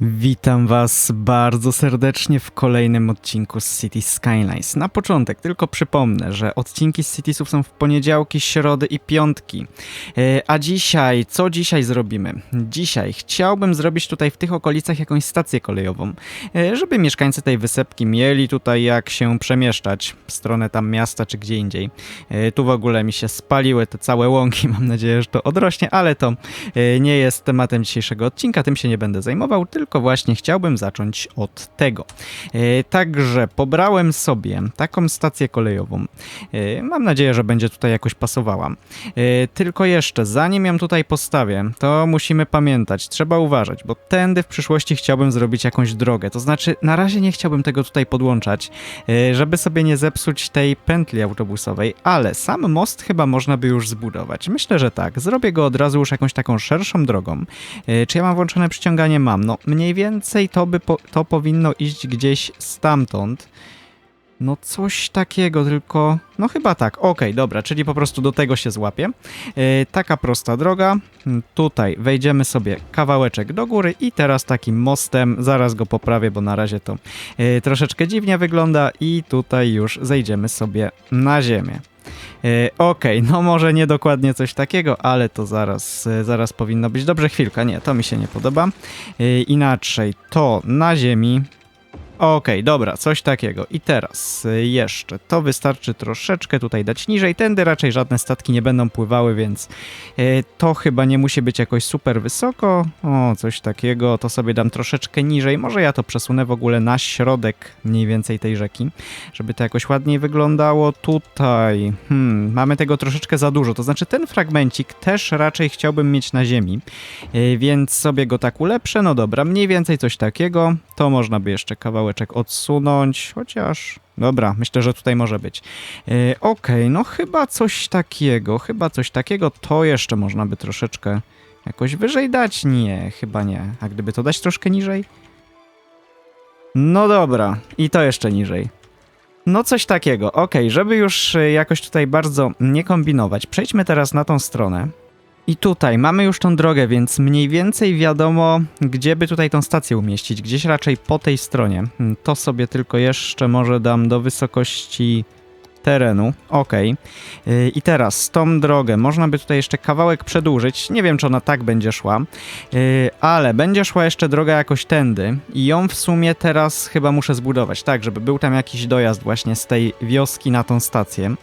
Witam Was bardzo serdecznie w kolejnym odcinku z City Skylines. Na początek tylko przypomnę, że odcinki z Citiesów są w poniedziałki, środy i piątki. E, A dzisiaj, co dzisiaj zrobimy? Dzisiaj chciałbym zrobić tutaj w tych okolicach jakąś stację kolejową, e, żeby mieszkańcy tej wysepki mieli tutaj jak się przemieszczać w stronę tam miasta czy gdzie indziej. E, Tu w ogóle mi się spaliły te całe łąki, mam nadzieję, że to odrośnie, ale to nie jest tematem dzisiejszego odcinka, tym się nie będę zajmował, tylko właśnie chciałbym zacząć od tego. E, Także pobrałem sobie taką stację kolejową. E, Mam nadzieję, że będzie tutaj jakoś pasowała. E, Tylko jeszcze, zanim ją tutaj postawię, to musimy pamiętać, trzeba uważać, bo tędy w przyszłości chciałbym zrobić jakąś drogę. To znaczy, na razie nie chciałbym tego tutaj podłączać, żeby sobie nie zepsuć tej pętli autobusowej, ale sam most chyba można by już zbudować. Myślę, że tak. Zrobię go od razu już jakąś taką szerszą drogą. Czy ja mam włączone przyciąganie? Mam. No mniej więcej to by po, to powinno iść gdzieś stamtąd. No coś takiego, tylko... No chyba tak. Okej, dobra, czyli po prostu do tego się złapię. E, taka prosta droga. Mm, Tutaj wejdziemy sobie kawałeczek do góry i teraz takim mostem, zaraz go poprawię, bo na razie to e, troszeczkę dziwnie wygląda i tutaj już zejdziemy sobie na ziemię. E, Okej, no może nie dokładnie coś takiego, ale to zaraz, e, zaraz powinno być. Dobrze, chwilka, nie, to mi się nie podoba. E, Inaczej, to na ziemi. Okej, dobra, coś takiego. I teraz e, jeszcze, to wystarczy troszeczkę tutaj dać niżej. Tędy raczej żadne statki nie będą pływały, więc e, to chyba nie musi być jakoś super wysoko. O, coś takiego, to sobie dam troszeczkę niżej. Może ja to przesunę w ogóle na środek mniej więcej tej rzeki, żeby to jakoś ładniej wyglądało. Tutaj, hmm, mamy tego troszeczkę za dużo. To znaczy ten fragmencik też raczej chciałbym mieć na ziemi, e, więc sobie go tak ulepszę. No dobra, mniej więcej coś takiego. To można by jeszcze kawałeczek odsunąć, chociaż... Dobra, myślę, że tutaj może być. E, Okej, no chyba coś takiego, chyba coś takiego. To jeszcze można by troszeczkę jakoś wyżej dać? Nie, chyba nie. A gdyby to dać troszkę niżej? No dobra, i to jeszcze niżej. No coś takiego. Okej, żeby już e, jakoś tutaj bardzo nie kombinować, przejdźmy teraz na tą stronę. I tutaj mamy już tą drogę, więc mniej więcej wiadomo, gdzie by tutaj tą stację umieścić. Gdzieś raczej po tej stronie. To sobie tylko jeszcze może dam do wysokości terenu. Yy, I teraz tą drogę można by tutaj jeszcze kawałek przedłużyć. Nie wiem, czy ona tak będzie szła, yy, ale będzie szła jeszcze droga jakoś tędy i ją w sumie teraz chyba muszę zbudować, tak, żeby był tam jakiś dojazd właśnie z tej wioski na tą stację,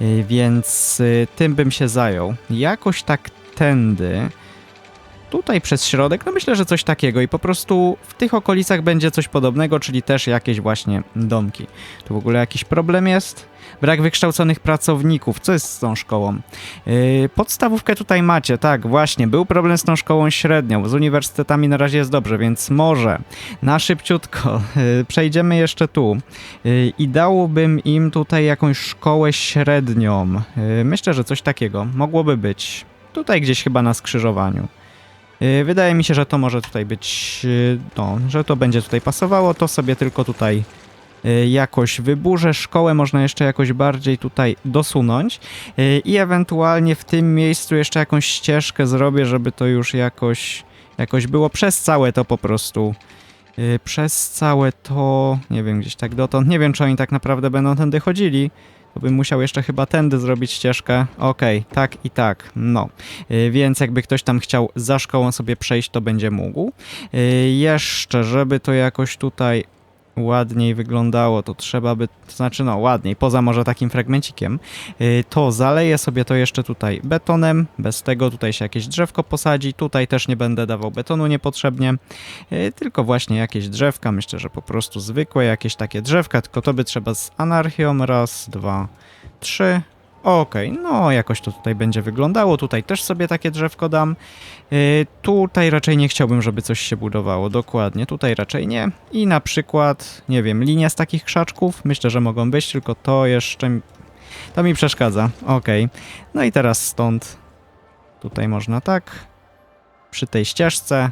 Yy, więc yy, tym bym się zajął. Jakoś tak tędy. Tutaj przez środek, no myślę, że coś takiego i po prostu w tych okolicach będzie coś podobnego, czyli też jakieś właśnie domki. Tu w ogóle jakiś problem jest? Brak wykształconych pracowników. Co jest z tą szkołą? Yy, podstawówkę tutaj macie, tak, właśnie. Był problem z tą szkołą średnią. Z uniwersytetami na razie jest dobrze, więc może na szybciutko yy, przejdziemy jeszcze tu. Yy, I dałbym im tutaj jakąś szkołę średnią. Yy, myślę, że coś takiego mogłoby być. Tutaj gdzieś chyba na skrzyżowaniu. Yy, Wydaje mi się, że to może tutaj być, yy, no, że to będzie tutaj pasowało, to sobie tylko tutaj yy, jakoś wyburzę. Szkołę można jeszcze jakoś bardziej tutaj dosunąć i ewentualnie w tym miejscu jeszcze jakąś ścieżkę zrobię, żeby to już jakoś, jakoś było przez całe to po prostu. Przez całe to, nie wiem, gdzieś tak dotąd. Nie wiem, czy oni tak naprawdę będą tędy chodzili. Bym musiał jeszcze chyba tędy zrobić ścieżkę. Okej, tak i tak, no. Yy, Więc jakby ktoś tam chciał za szkołą sobie przejść, to będzie mógł. Yy, Jeszcze, żeby to jakoś tutaj ładniej wyglądało, to trzeba by, to znaczy no ładniej, poza może takim fragmencikiem, yy, to zaleję sobie to jeszcze tutaj betonem, bez tego tutaj się jakieś drzewko posadzi, tutaj też nie będę dawał betonu niepotrzebnie, yy, tylko właśnie jakieś drzewka, myślę, że po prostu zwykłe jakieś takie drzewka, tylko to by trzeba z anarchią, raz, dwa, trzy, Okej, no jakoś to tutaj będzie wyglądało. Tutaj też sobie takie drzewko dam. Yy, tutaj raczej nie chciałbym, żeby coś się budowało. Dokładnie, tutaj raczej nie. I na przykład, nie wiem, linia z takich krzaczków. Myślę, że mogą być, tylko to jeszcze. To mi przeszkadza. Okej. No i teraz stąd. Tutaj można tak. Przy tej ścieżce.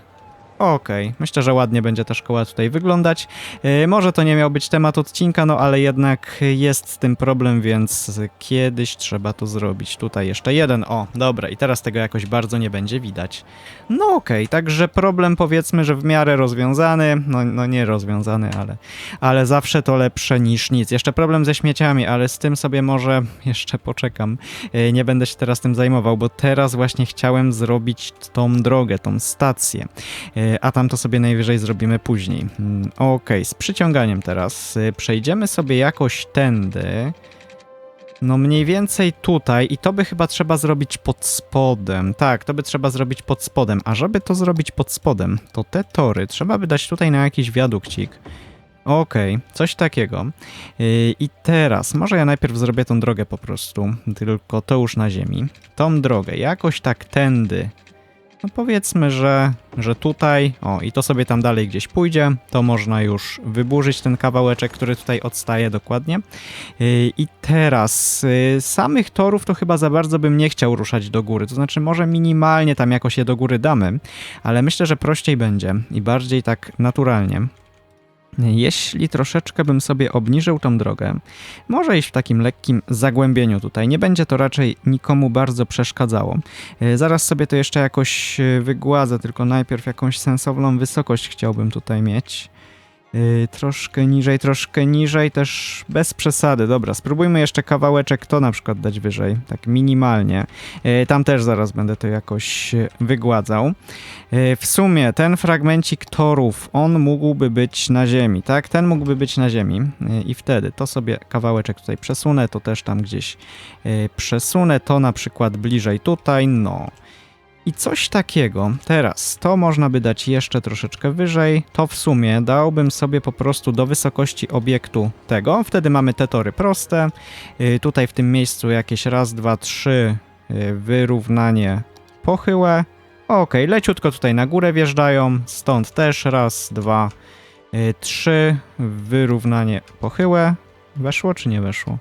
Okej, myślę, że ładnie będzie ta szkoła tutaj wyglądać. Yy, może to nie miał być temat odcinka, no ale jednak jest z tym problem, więc kiedyś trzeba to zrobić. Tutaj jeszcze jeden, o, dobra, i teraz tego jakoś bardzo nie będzie widać. No okej, także problem powiedzmy, że w miarę rozwiązany, no, no nie rozwiązany, ale, ale zawsze to lepsze niż nic. Jeszcze problem ze śmieciami, ale z tym sobie może jeszcze poczekam. Yy, nie będę się teraz tym zajmował, bo teraz właśnie chciałem zrobić tą drogę, tą stację. Yy, a tam to sobie najwyżej zrobimy później. Mm, Okej, z przyciąganiem teraz. Y, Przejdziemy sobie jakoś tędy. No mniej więcej tutaj i to by chyba trzeba zrobić pod spodem. Tak, to by trzeba zrobić pod spodem. A żeby to zrobić pod spodem, to te tory trzeba by dać tutaj na jakiś wiadukcik. Okej, coś takiego. Yy, I teraz, może ja najpierw zrobię tą drogę po prostu, tylko to już na ziemi. Tą drogę, jakoś tak tędy no powiedzmy, że, że tutaj, o i to sobie tam dalej gdzieś pójdzie, to można już wyburzyć ten kawałeczek, który tutaj odstaje dokładnie. I teraz yy, samych torów to chyba za bardzo bym nie chciał ruszać do góry, to znaczy może minimalnie tam jakoś je do góry damy, ale myślę, że prościej będzie i bardziej tak naturalnie. Jeśli troszeczkę bym sobie obniżył tą drogę, może iść w takim lekkim zagłębieniu tutaj. Nie będzie to raczej nikomu bardzo przeszkadzało. E, Zaraz sobie to jeszcze jakoś e, wygładzę, tylko najpierw jakąś sensowną wysokość chciałbym tutaj mieć. E, Troszkę niżej, troszkę niżej, też bez przesady. Dobra, spróbujmy jeszcze kawałeczek to na przykład dać wyżej, tak minimalnie. E, Tam też zaraz będę to jakoś e, wygładzał. E, W sumie ten fragmencik torów, on mógłby być na ziemi, tak? Ten mógłby być na ziemi E, i wtedy to sobie kawałeczek tutaj przesunę, to też tam gdzieś e, przesunę, to na przykład bliżej tutaj, no. I coś takiego, teraz to można by dać jeszcze troszeczkę wyżej, to w sumie dałbym sobie po prostu do wysokości obiektu tego, wtedy mamy te tory proste, Y, tutaj w tym miejscu jakieś raz, dwa, trzy, y, wyrównanie pochyłe, ok, leciutko tutaj na górę wjeżdżają, stąd też raz, dwa, y, trzy, wyrównanie pochyłe, weszło czy nie weszło?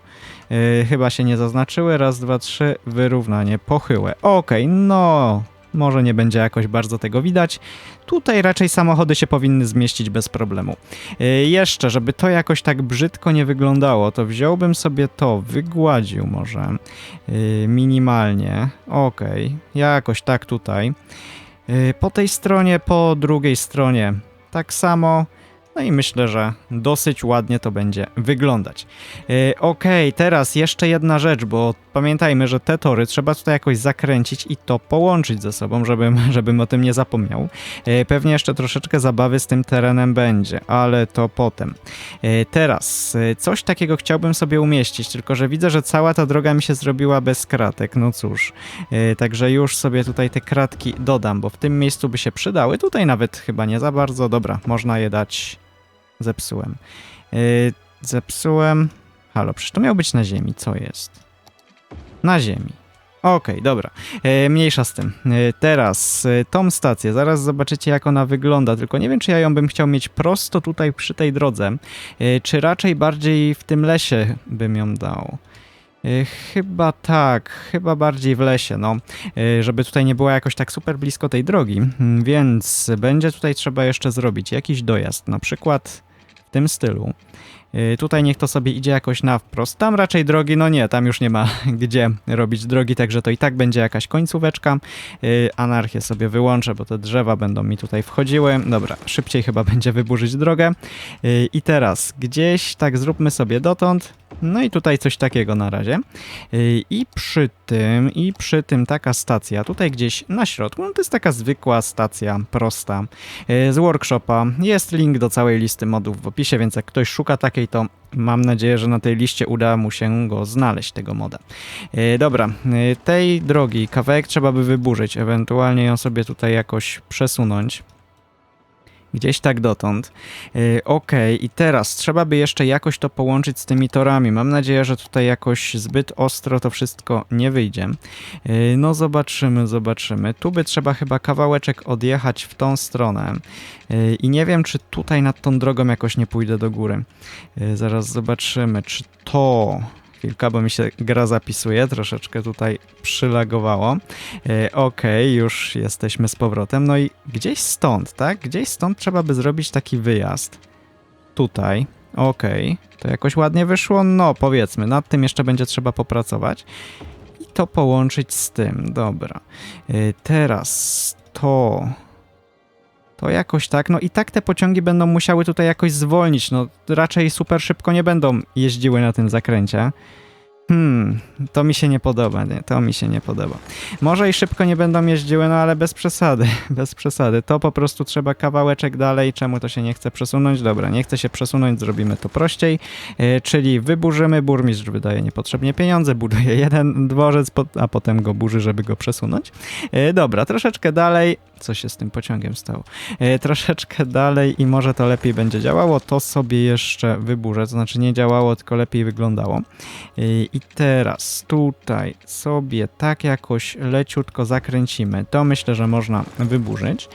Y, chyba się nie zaznaczyły, raz, dwa, trzy, wyrównanie pochyłe, ok, no... Może nie będzie jakoś bardzo tego widać. Tutaj raczej samochody się powinny zmieścić bez problemu. Y, jeszcze, żeby to jakoś tak brzydko nie wyglądało, to wziąłbym sobie to, wygładził może y, minimalnie. Okej, jakoś tak tutaj. Y, Po tej stronie, po drugiej stronie tak samo. No i myślę, że dosyć ładnie to będzie wyglądać. Yy, Okej, teraz jeszcze jedna rzecz, bo pamiętajmy, że te tory trzeba tutaj jakoś zakręcić i to połączyć ze sobą, żebym, żebym o tym nie zapomniał. Yy, pewnie jeszcze troszeczkę zabawy z tym terenem będzie, ale to potem. Yy, teraz coś takiego chciałbym sobie umieścić, tylko że widzę, że cała ta droga mi się zrobiła bez kratek. No cóż, także już sobie tutaj te kratki dodam, bo w tym miejscu by się przydały. Tutaj nawet chyba nie za bardzo. Dobra, można je dać. Zepsułem. Yy, zepsułem. Halo, przecież to miał być na ziemi. Co jest? Na ziemi. Okej, dobra. E, mniejsza z tym. E, teraz e, tą stację, zaraz zobaczycie jak ona wygląda, tylko nie wiem czy ja ją bym chciał mieć prosto tutaj przy tej drodze, czy raczej bardziej w tym lesie bym ją dał. Chyba tak, chyba bardziej w lesie, no, żeby tutaj nie była jakoś tak super blisko tej drogi, Mm, więc będzie tutaj trzeba jeszcze zrobić jakiś dojazd, na przykład w tym stylu. Y, Tutaj niech to sobie idzie jakoś na wprost. Tam raczej drogi, no nie, tam już nie ma gdzie robić drogi, także to i tak będzie jakaś końcóweczka. Y, Anarchię sobie wyłączę, bo te drzewa będą mi tutaj wchodziły. Dobra, szybciej chyba będzie wyburzyć drogę. Y, I teraz gdzieś tak zróbmy sobie dotąd. No i tutaj coś takiego na razie. I przy tym, i przy tym taka stacja, tutaj gdzieś na środku, no to jest taka zwykła stacja, prosta, z workshopa. Jest link do całej listy modów w opisie, więc jak ktoś szuka takiej, to mam nadzieję, że na tej liście uda mu się go znaleźć, tego moda. Y, Dobra, y, tej drogi kawałek trzeba by wyburzyć, ewentualnie ją sobie tutaj jakoś przesunąć. Gdzieś tak dotąd. Yy, Okej, i teraz trzeba by jeszcze jakoś to połączyć z tymi torami. Mam nadzieję, że tutaj jakoś zbyt ostro to wszystko nie wyjdzie. Yy, no zobaczymy, zobaczymy. Tu by trzeba chyba kawałeczek odjechać w tą stronę. Yy, I nie wiem, czy tutaj nad tą drogą jakoś nie pójdę do góry. Yy, zaraz zobaczymy, czy to Chwilka, bo mi się gra zapisuje, troszeczkę tutaj przylagowało. E, Okej, już jesteśmy z powrotem. No i gdzieś stąd, tak? Gdzieś stąd trzeba by zrobić taki wyjazd. Tutaj. Okej, to jakoś ładnie wyszło? No, powiedzmy, nad tym jeszcze będzie trzeba popracować. I to połączyć z tym, dobra. E, Teraz to... To jakoś tak, no i tak te pociągi będą musiały tutaj jakoś zwolnić, no raczej super szybko nie będą jeździły na tym zakręcie. Hmm, to mi się nie podoba, nie, to mi się nie podoba. Może i szybko nie będą jeździły, no ale bez przesady, bez przesady. To po prostu trzeba kawałeczek dalej, czemu to się nie chce przesunąć? Dobra, nie chce się przesunąć, zrobimy to prościej, e, czyli wyburzymy, burmistrz wydaje niepotrzebnie pieniądze, buduje jeden dworzec, a potem go burzy, żeby go przesunąć. E, Dobra, troszeczkę dalej, co się z tym pociągiem stało? E, troszeczkę dalej i może to lepiej będzie działało, to sobie jeszcze wyburzę, to znaczy nie działało, tylko lepiej wyglądało. Yy, I teraz tutaj sobie tak jakoś leciutko zakręcimy. To myślę, że można wyburzyć.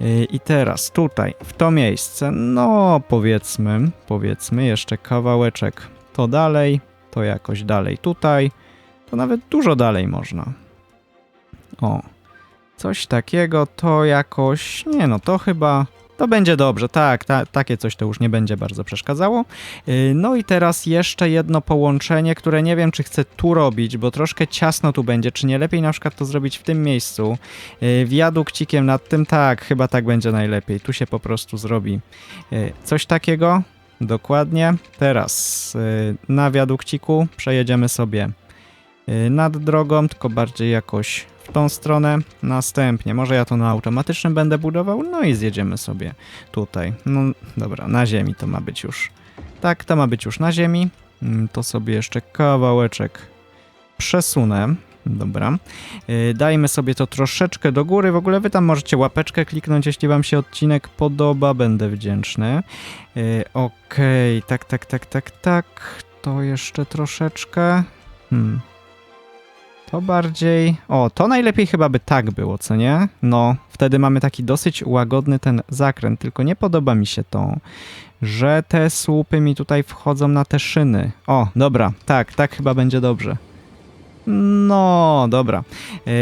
Yy, I teraz tutaj, w to miejsce, no powiedzmy, powiedzmy jeszcze kawałeczek to dalej, to jakoś dalej tutaj, to nawet dużo dalej można. O, coś takiego, to jakoś, nie no, to chyba... To będzie dobrze, tak, ta, takie coś to już nie będzie bardzo przeszkadzało. Yy, No i teraz jeszcze jedno połączenie, które nie wiem, czy chcę tu robić, bo troszkę ciasno tu będzie. Czy nie lepiej na przykład to zrobić w tym miejscu? Yy, Wiadukcikiem nad tym, tak, chyba tak będzie najlepiej. Tu się po prostu zrobi yy, coś takiego. Dokładnie. Teraz na wiadukciku przejedziemy sobie nad drogą, tylko bardziej jakoś w tą stronę. Następnie, może ja to na automatycznym będę budował, no i zjedziemy sobie tutaj. No dobra, na ziemi to ma być już. Tak, to ma być już na ziemi. Mm, To sobie jeszcze kawałeczek przesunę. Dobra. Yy, Dajmy sobie to troszeczkę do góry. W ogóle wy tam możecie łapeczkę kliknąć, jeśli wam się odcinek podoba. Będę wdzięczny. Yy, Okej, tak, tak, tak, tak, tak. To jeszcze troszeczkę. Hmm. To bardziej. O, to najlepiej chyba by tak było, co nie? No, wtedy mamy taki dosyć łagodny ten zakręt, tylko nie podoba mi się to, że te słupy mi tutaj wchodzą na te szyny. O, dobra, tak, tak chyba będzie dobrze. No, dobra. E,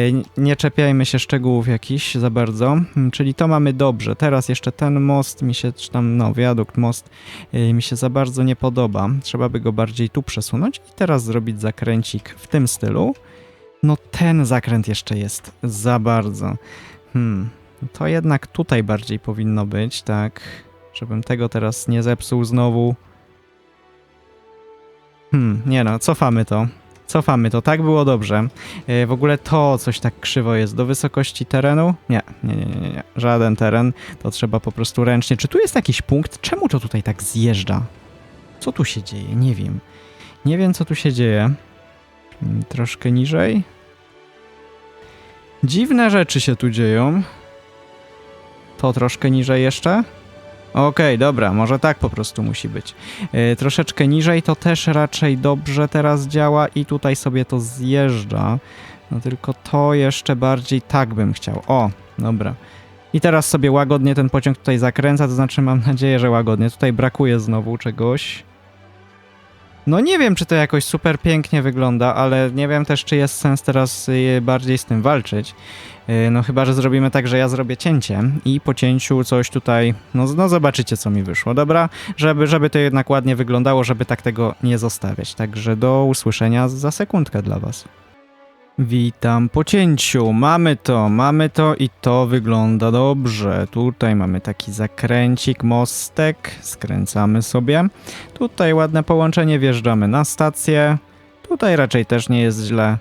Nie czepiajmy się szczegółów jakichś za bardzo. Mm, Czyli to mamy dobrze. Teraz jeszcze ten most mi się, czy tam, no, wiadukt, most e, mi się za bardzo nie podoba. Trzeba by go bardziej tu przesunąć i teraz zrobić zakręcik w tym stylu. No, ten zakręt jeszcze jest za bardzo. Hmm, to jednak tutaj bardziej powinno być, tak? Żebym tego teraz nie zepsuł znowu. Hmm, nie no, cofamy to. Cofamy to, tak było dobrze. E, W ogóle to coś tak krzywo jest. Do wysokości terenu? Nie, nie, nie, nie, nie. Żaden teren. To trzeba po prostu ręcznie. Czy tu jest jakiś punkt? Czemu to tutaj tak zjeżdża? Co tu się dzieje? Nie wiem. Nie wiem, co tu się dzieje. Mm, Troszkę niżej. Dziwne rzeczy się tu dzieją. To troszkę niżej jeszcze. Okej, dobra, może tak po prostu musi być. E, troszeczkę niżej to też raczej dobrze teraz działa i tutaj sobie to zjeżdża. No tylko to jeszcze bardziej tak bym chciał. O, dobra. I teraz sobie łagodnie ten pociąg tutaj zakręca, to znaczy mam nadzieję, że łagodnie. Tutaj brakuje znowu czegoś. No nie wiem, czy to jakoś super pięknie wygląda, ale nie wiem też, czy jest sens teraz y, bardziej z tym walczyć. Y, No chyba, że zrobimy tak, że ja zrobię cięcie i po cięciu coś tutaj, no, no zobaczycie, co mi wyszło, dobra? Żeby, żeby to jednak ładnie wyglądało, żeby tak tego nie zostawiać. Także do usłyszenia za sekundkę dla was. Witam po cięciu. Mamy to, mamy to i to wygląda dobrze. Tutaj mamy taki zakręcik, mostek. Skręcamy sobie. Tutaj ładne połączenie, wjeżdżamy na stację. Tutaj raczej też nie jest źle.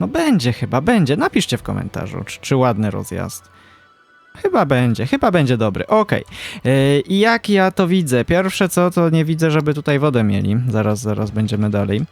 No będzie chyba, będzie. Napiszcie w komentarzu, czy, czy ładny rozjazd. Chyba będzie, chyba będzie dobry. Okej. Yy, I jak ja to widzę? Pierwsze co, to nie widzę, żeby tutaj wodę mieli. Zaraz, zaraz będziemy dalej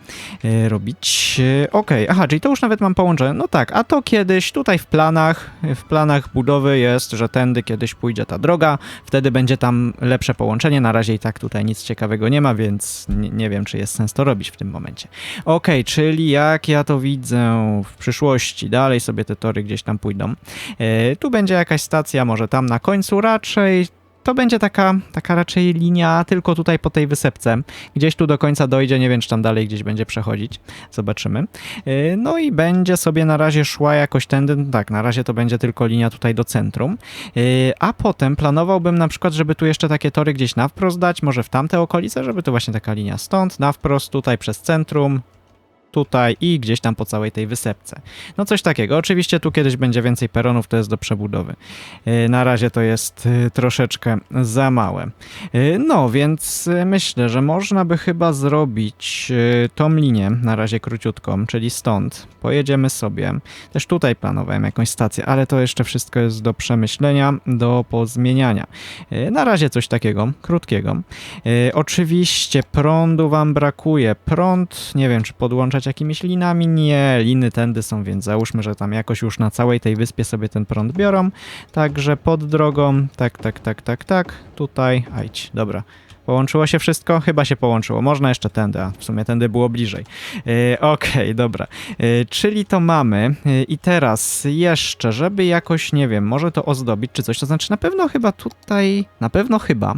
yy, robić. Yy, Okej, aha, czyli to już nawet mam połączone. No tak, a to kiedyś tutaj w planach, w planach budowy jest, że tędy kiedyś pójdzie ta droga, wtedy będzie tam lepsze połączenie. Na razie i tak tutaj nic ciekawego nie ma, więc nie, nie wiem, czy jest sens to robić w tym momencie. Okej, czyli jak ja to widzę w przyszłości, dalej sobie te tory gdzieś tam pójdą. E, tu będzie jakaś stacja, może tam na końcu raczej to będzie taka, taka raczej linia tylko tutaj po tej wysepce. Gdzieś tu do końca dojdzie, nie wiem czy tam dalej gdzieś będzie przechodzić. Zobaczymy. Y, No i będzie sobie na razie szła jakoś tędy, no tak, na razie to będzie tylko linia tutaj do centrum. Y, A potem planowałbym na przykład, żeby tu jeszcze takie tory gdzieś na wprost dać, może w tamte okolice, żeby to właśnie taka linia stąd, na wprost, tutaj przez centrum, tutaj i gdzieś tam po całej tej wysepce. No coś takiego. Oczywiście tu kiedyś będzie więcej peronów, to jest do przebudowy. Yy, Na razie to jest yy, troszeczkę za małe. Yy, No, więc myślę, że można by chyba zrobić tą linię, na razie króciutką, czyli stąd. Pojedziemy sobie. Też tutaj planowałem jakąś stację, ale to jeszcze wszystko jest do przemyślenia, do pozmieniania. Na razie coś takiego, krótkiego. Oczywiście prądu wam brakuje. Prąd, nie wiem, czy podłączać jakimiś linami? Nie, liny tędy są, więc załóżmy, że tam jakoś już na całej tej wyspie sobie ten prąd biorą. Także pod drogą, tak, tak, tak, tak, tak, tutaj, ajdź, dobra. Połączyło się wszystko? Chyba się połączyło. Można jeszcze tędy, a w sumie tędy było bliżej. Yy, Okej, dobra. Yy, czyli to mamy. Yy, I teraz jeszcze, żeby jakoś, nie wiem, może to ozdobić czy coś, to znaczy na pewno chyba tutaj, na pewno chyba,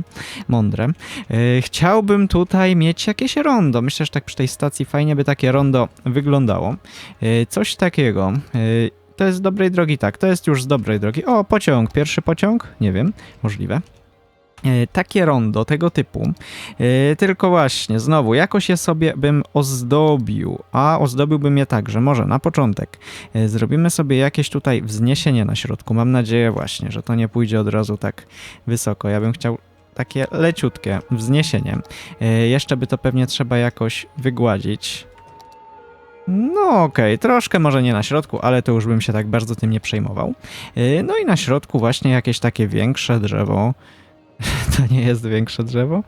mądre, yy, chciałbym tutaj mieć jakieś rondo. Myślę, że tak przy tej stacji fajnie by takie rondo wyglądało. Yy, coś takiego. Yy, to jest z dobrej drogi, tak, to jest już z dobrej drogi. O, pociąg, pierwszy pociąg? Nie wiem, możliwe. E, Takie rondo tego typu, E, tylko właśnie, znowu, jakoś je sobie bym ozdobił, a ozdobiłbym je tak, że może na początek e, zrobimy sobie jakieś tutaj wzniesienie na środku. Mam nadzieję właśnie, że to nie pójdzie od razu tak wysoko. Ja bym chciał takie leciutkie wzniesienie. Jeszcze by to pewnie trzeba jakoś wygładzić. No okej, troszkę może nie na środku, ale to już bym się tak bardzo tym nie przejmował. No i na środku właśnie jakieś takie większe drzewo. To nie jest większe drzewo?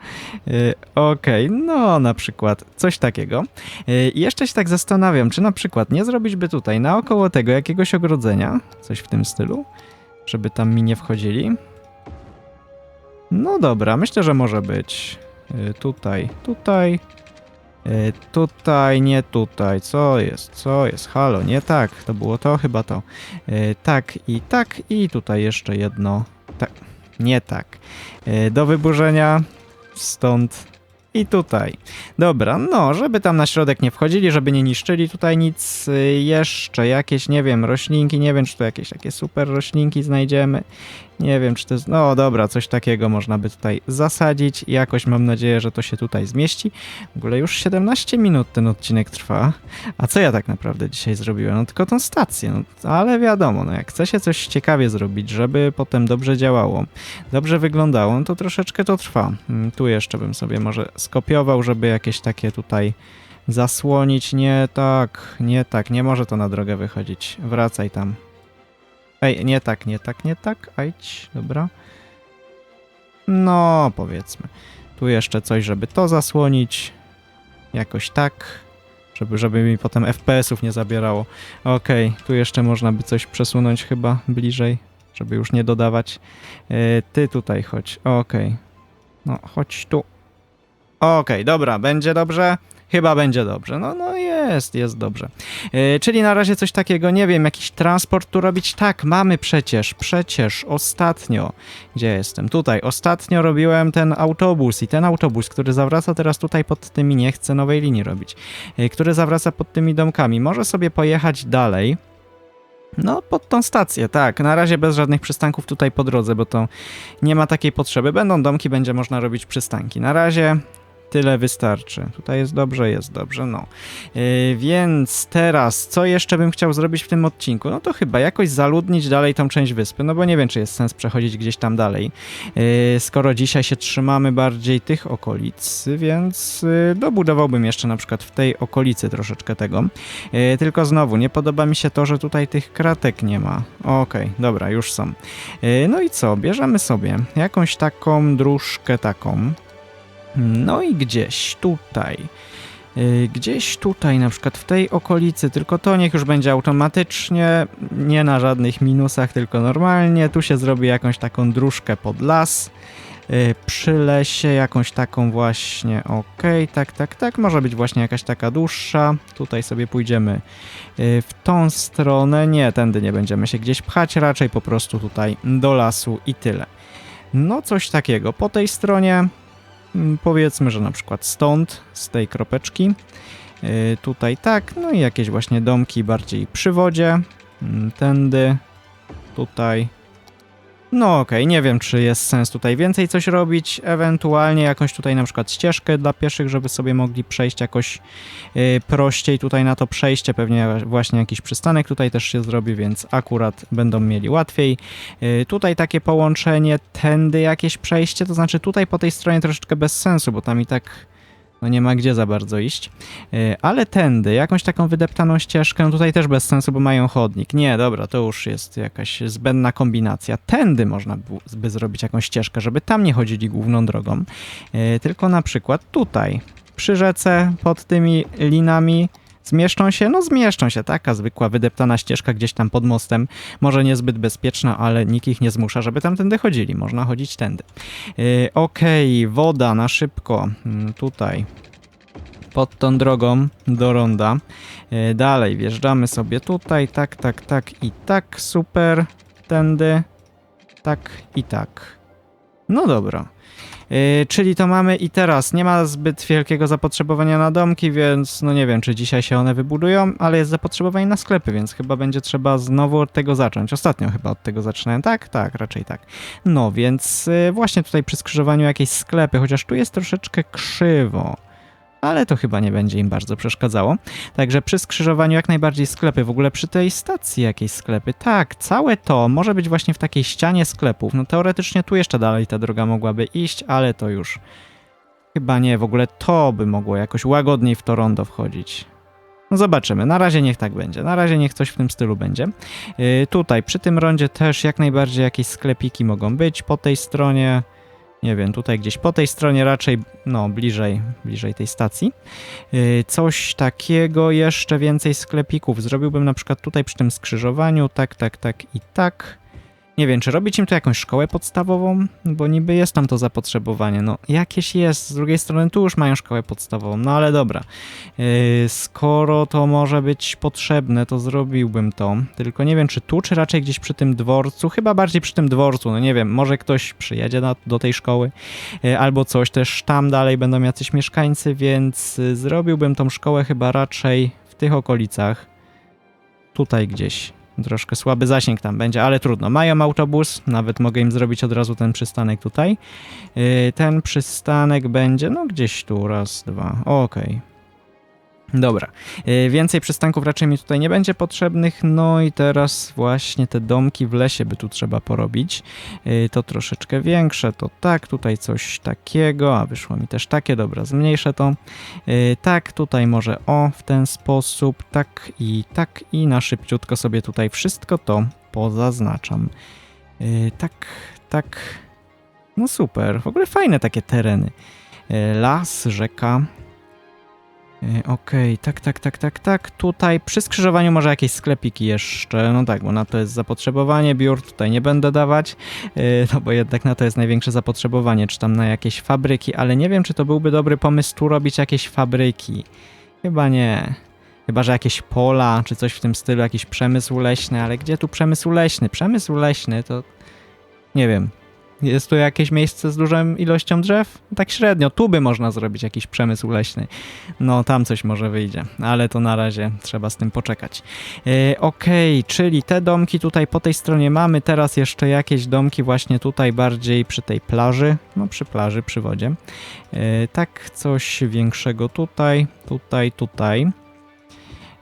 Y, Okej, no na przykład coś takiego. Y, I jeszcze się tak zastanawiam, czy na przykład nie zrobić by tutaj naokoło tego jakiegoś ogrodzenia, coś w tym stylu, żeby tam mi nie wchodzili. No dobra, myślę, że może być. Y, Tutaj, tutaj, y, tutaj, nie tutaj. Co jest, co jest? Halo, nie tak, to było to, chyba to. Y, Tak i tak i tutaj jeszcze jedno. Tak, nie tak. Y, Do wyburzenia stąd i tutaj. Dobra, no, żeby tam na środek nie wchodzili, żeby nie niszczyli tutaj nic. y, Jeszcze jakieś, nie wiem, roślinki, nie wiem, czy tu jakieś takie super roślinki znajdziemy. Nie wiem, czy to jest... No dobra, coś takiego można by tutaj zasadzić jakoś mam nadzieję, że to się tutaj zmieści. W ogóle już 17 minut ten odcinek trwa. A co ja tak naprawdę dzisiaj zrobiłem? No tylko tą stację. No, ale wiadomo, no jak chce się coś ciekawie zrobić, żeby potem dobrze działało, dobrze wyglądało, no to troszeczkę to trwa. Mm, Tu jeszcze bym sobie może skopiował, żeby jakieś takie tutaj zasłonić. Nie tak, nie tak, nie może to na drogę wychodzić. Wracaj tam. Ej, nie tak, nie tak, nie tak. Ajdź, dobra. No, powiedzmy. Tu jeszcze coś, żeby to zasłonić. Jakoś tak. Żeby, żeby mi potem FPS-ów nie zabierało. Okej, tu jeszcze można by coś przesunąć chyba bliżej, żeby już nie dodawać. E, ty tutaj chodź. Okej. No, chodź tu. Okej, dobra, będzie dobrze? Chyba będzie dobrze. No, no jest, jest dobrze. E, czyli na razie coś takiego, nie wiem, jakiś transport tu robić? Tak, mamy przecież, przecież ostatnio. Gdzie jestem? Tutaj. Ostatnio robiłem ten autobus i ten autobus, który zawraca teraz tutaj pod tymi, nie chcę nowej linii robić, e, który zawraca pod tymi domkami, może sobie pojechać dalej. No, pod tą stację, tak. Na razie bez żadnych przystanków tutaj po drodze, bo to nie ma takiej potrzeby. Będą domki, będzie można robić przystanki. Na razie tyle wystarczy. Tutaj jest dobrze, jest dobrze, no. Yy, więc teraz, co jeszcze bym chciał zrobić w tym odcinku? No to chyba jakoś zaludnić dalej tą część wyspy, no bo nie wiem, czy jest sens przechodzić gdzieś tam dalej. Yy, skoro dzisiaj się trzymamy bardziej tych okolic, więc yy, dobudowałbym jeszcze na przykład w tej okolicy troszeczkę tego. Yy, tylko znowu, nie podoba mi się to, że tutaj tych kratek nie ma. Okej, dobra, już są. Yy, no i co? Bierzemy sobie jakąś taką dróżkę taką. No i gdzieś tutaj. yy, Gdzieś tutaj, na przykład w tej okolicy, tylko to niech już będzie automatycznie, nie na żadnych minusach, tylko normalnie. Tu się zrobi jakąś taką dróżkę pod las, yy, przy lesie, jakąś taką właśnie, okej, tak, tak, tak, może być właśnie jakaś taka dłuższa. Tutaj sobie pójdziemy yy, w tą stronę, nie, tędy nie będziemy się gdzieś pchać, raczej po prostu tutaj do lasu i tyle. No coś takiego. Po tej stronie powiedzmy, że na przykład stąd, z tej kropeczki, yy, tutaj tak, no i jakieś właśnie domki bardziej przy wodzie, mm, tędy, tutaj. No okej, nie wiem czy jest sens tutaj więcej coś robić, ewentualnie jakąś tutaj na przykład ścieżkę dla pieszych, żeby sobie mogli przejść jakoś yy, prościej tutaj na to przejście, pewnie właśnie jakiś przystanek tutaj też się zrobi, więc akurat będą mieli łatwiej. Yy, tutaj takie połączenie, tędy jakieś przejście, to znaczy tutaj po tej stronie troszeczkę bez sensu, bo tam i tak no nie ma gdzie za bardzo iść. Yy, ale tędy, jakąś taką wydeptaną ścieżkę, tutaj też bez sensu, bo mają chodnik. Nie, dobra, to już jest jakaś zbędna kombinacja. Tędy można by zrobić jakąś ścieżkę, żeby tam nie chodzili główną drogą, Yy, tylko na przykład tutaj, przy rzece, pod tymi linami, Zmieszczą się? No zmieszczą się, taka zwykła wydeptana ścieżka gdzieś tam pod mostem. Może niezbyt bezpieczna, ale nikt ich nie zmusza, żeby tamtędy chodzili. Można chodzić tędy. Yy, Okej, woda na szybko. Mm, tutaj. Pod tą drogą do ronda. Yy, dalej, wjeżdżamy sobie tutaj. Tak, tak, tak i tak. Super. Tędy. Tak i tak. No dobra. Yy, czyli to mamy i teraz nie ma zbyt wielkiego zapotrzebowania na domki, więc no nie wiem, czy dzisiaj się one wybudują, ale jest zapotrzebowanie na sklepy, więc chyba będzie trzeba znowu od tego zacząć. Ostatnio chyba od tego zaczynałem, tak? Tak, raczej tak. No więc yy, właśnie tutaj przy skrzyżowaniu jakieś sklepy, chociaż tu jest troszeczkę krzywo. Ale to chyba nie będzie im bardzo przeszkadzało. Także przy skrzyżowaniu jak najbardziej sklepy. W ogóle przy tej stacji jakieś sklepy. Tak, całe to może być właśnie w takiej ścianie sklepów. No teoretycznie tu jeszcze dalej ta droga mogłaby iść, ale to już chyba nie. W ogóle to by mogło jakoś łagodniej w to rondo wchodzić. No zobaczymy. Na razie niech tak będzie. Na razie niech coś w tym stylu będzie. Yy, tutaj przy tym rondzie też jak najbardziej jakieś sklepiki mogą być. Po tej stronie nie wiem, tutaj gdzieś po tej stronie raczej, no bliżej, bliżej tej stacji. Yy, coś takiego, jeszcze więcej sklepików. Zrobiłbym na przykład tutaj przy tym skrzyżowaniu, tak, tak, tak i tak. Nie wiem, czy robić im tu jakąś szkołę podstawową, bo niby jest tam to zapotrzebowanie. No, jakieś jest, z drugiej strony tu już mają szkołę podstawową, no ale dobra. Yy, skoro to może być potrzebne, to zrobiłbym to. Tylko nie wiem, czy tu, czy raczej gdzieś przy tym dworcu. Chyba bardziej przy tym dworcu, no nie wiem, może ktoś przyjedzie na, do tej szkoły, yy, albo coś. Też tam dalej będą jacyś mieszkańcy, więc yy, zrobiłbym tą szkołę chyba raczej w tych okolicach. Tutaj gdzieś. Troszkę słaby zasięg tam będzie, ale trudno. Mają autobus, nawet mogę im zrobić od razu ten przystanek tutaj. Yy, ten przystanek będzie, no gdzieś tu, raz, dwa, okej. Dobra, Yy, więcej przystanków raczej mi tutaj nie będzie potrzebnych, no i teraz właśnie te domki w lesie by tu trzeba porobić. Yy, to troszeczkę większe, to tak, tutaj coś takiego, a wyszło mi też takie, dobra, zmniejszę to. Yy, tak, tutaj może o, w ten sposób, tak i tak i na szybciutko sobie tutaj wszystko to pozaznaczam. Tak, tak, no super, w ogóle fajne takie tereny. Las, rzeka, Yy, Okej, tak, tak, tak, tak, tak. Tutaj przy skrzyżowaniu może jakieś sklepiki jeszcze. No tak, bo na to jest zapotrzebowanie. Biur tutaj nie będę dawać, yy, no bo jednak na to jest największe zapotrzebowanie, czy tam na jakieś fabryki, ale nie wiem, czy to byłby dobry pomysł tu robić jakieś fabryki. Chyba nie. Chyba, że jakieś pola, czy coś w tym stylu, jakiś przemysł leśny, ale gdzie tu przemysł leśny? Przemysł leśny to. Nie wiem. Jest tu jakieś miejsce z dużą ilością drzew? Tak średnio. Tu by można zrobić jakiś przemysł leśny. No, tam coś może wyjdzie, ale to na razie trzeba z tym poczekać. E, Okej, czyli te domki tutaj po tej stronie mamy. Teraz jeszcze jakieś domki właśnie tutaj bardziej przy tej plaży. No, przy plaży, przy wodzie. E, tak, coś większego tutaj, tutaj, tutaj.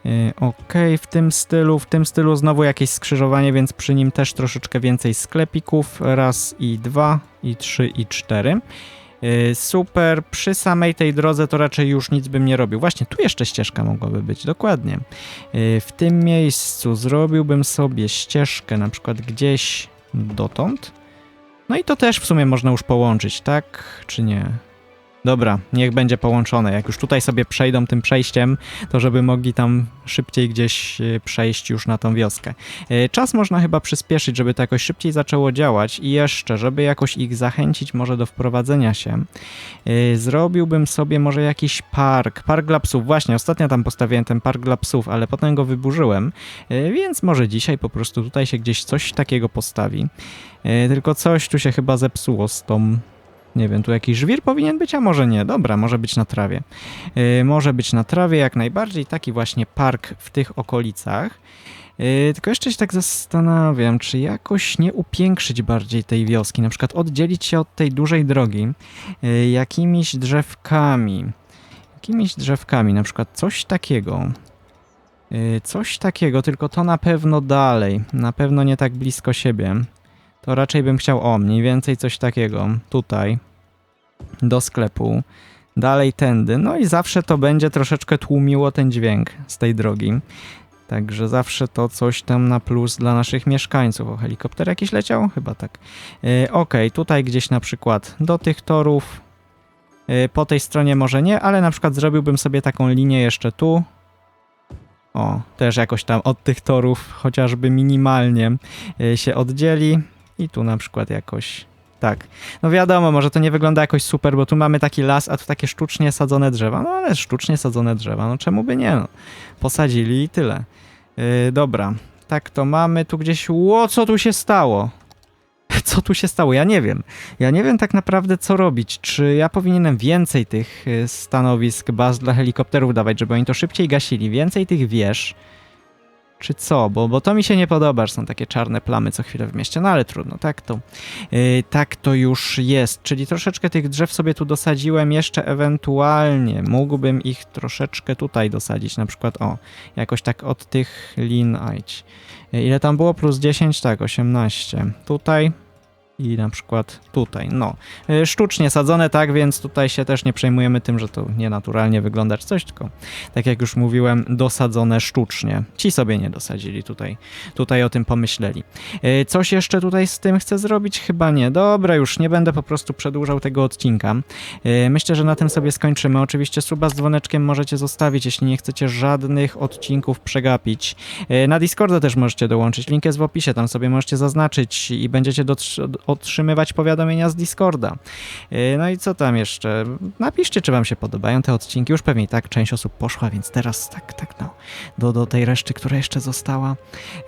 Yy, Okej, w tym stylu, w tym stylu znowu jakieś skrzyżowanie, więc przy nim też troszeczkę więcej sklepików. Raz i dwa, i trzy, i cztery. Yy, Super, przy samej tej drodze to raczej już nic bym nie robił. Właśnie, tu jeszcze ścieżka mogłaby być, dokładnie. Yy, W tym miejscu zrobiłbym sobie ścieżkę na przykład gdzieś dotąd. No i to też w sumie można już połączyć, tak? Czy nie? Dobra, niech będzie połączone. Jak już tutaj sobie przejdą tym przejściem, to żeby mogli tam szybciej gdzieś e, przejść już na tą wioskę. E, Czas można chyba przyspieszyć, żeby to jakoś szybciej zaczęło działać i jeszcze, żeby jakoś ich zachęcić może do wprowadzenia się, e, zrobiłbym sobie może jakiś park, park dla psów. Właśnie, ostatnio tam postawiłem ten park dla psów, ale potem go wyburzyłem, więc może dzisiaj po prostu tutaj się gdzieś coś takiego postawi. Tylko coś tu się chyba zepsuło z tą nie wiem, tu jakiś żwir powinien być, a może nie. Dobra, może być na trawie. Yy, może być na trawie jak najbardziej. Taki właśnie park w tych okolicach. Yy, tylko jeszcze się tak zastanawiam, czy jakoś nie upiększyć bardziej tej wioski, na przykład oddzielić się od tej dużej drogi yy, jakimiś drzewkami. Jakimiś drzewkami, na przykład coś takiego. Yy, coś takiego, tylko to na pewno dalej. Na pewno nie tak blisko siebie. To raczej bym chciał o mniej więcej coś takiego. Tutaj do sklepu, dalej tędy. No i zawsze to będzie troszeczkę tłumiło ten dźwięk z tej drogi. Także zawsze to coś tam na plus dla naszych mieszkańców. O, helikopter jakiś leciał? Chyba tak. Yy, Okej, tutaj gdzieś na przykład do tych torów. Yy, po tej stronie może nie, ale na przykład zrobiłbym sobie taką linię jeszcze tu. O, też jakoś tam od tych torów, chociażby minimalnie yy, się oddzieli. I tu na przykład jakoś tak. No wiadomo, może to nie wygląda jakoś super, bo tu mamy taki las, a tu takie sztucznie sadzone drzewa. No ale sztucznie sadzone drzewa, no czemu by nie? No. Posadzili i tyle. Yy, dobra, tak to mamy. Tu gdzieś... Ło, co tu się stało? Co tu się stało? Ja nie wiem. Ja nie wiem tak naprawdę, co robić. Czy ja powinienem więcej tych y, stanowisk, baz dla helikopterów dawać, żeby oni to szybciej gasili? Więcej tych wież? Czy co? Bo, bo to mi się nie podoba, że są takie czarne plamy co chwilę w mieście, no ale trudno, tak to, yy, tak to już jest. Czyli troszeczkę tych drzew sobie tu dosadziłem, jeszcze ewentualnie mógłbym ich troszeczkę tutaj dosadzić, na przykład o, jakoś tak od tych lin. Yy, Ile tam było? Plus 10? Tak, 18. Tutaj i na przykład tutaj, no. Yy, Sztucznie sadzone, tak, więc tutaj się też nie przejmujemy tym, że to nienaturalnie wygląda czy coś, tylko tak jak już mówiłem, dosadzone sztucznie. Ci sobie nie dosadzili tutaj, tutaj o tym pomyśleli. Yy, Coś jeszcze tutaj z tym chcę zrobić? Chyba nie. Dobra, już nie będę po prostu przedłużał tego odcinka. Yy, Myślę, że na tym sobie skończymy. Oczywiście suba z dzwoneczkiem możecie zostawić, jeśli nie chcecie żadnych odcinków przegapić. Na Discorda też możecie dołączyć. Link jest w opisie, tam sobie możecie zaznaczyć i będziecie dotrzy- otrzymywać powiadomienia z Discorda. Yy, No i co tam jeszcze? Napiszcie, czy wam się podobają te odcinki. Już pewnie tak część osób poszła, więc teraz tak, tak, no, do, do tej reszty, która jeszcze została.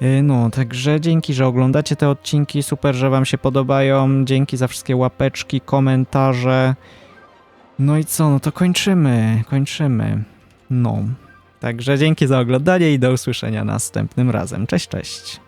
Yy, No, także dzięki, że oglądacie te odcinki. Super, że wam się podobają. Dzięki za wszystkie łapeczki, komentarze. No i co? No to kończymy, kończymy. No. Także dzięki za oglądanie i do usłyszenia następnym razem. Cześć, cześć.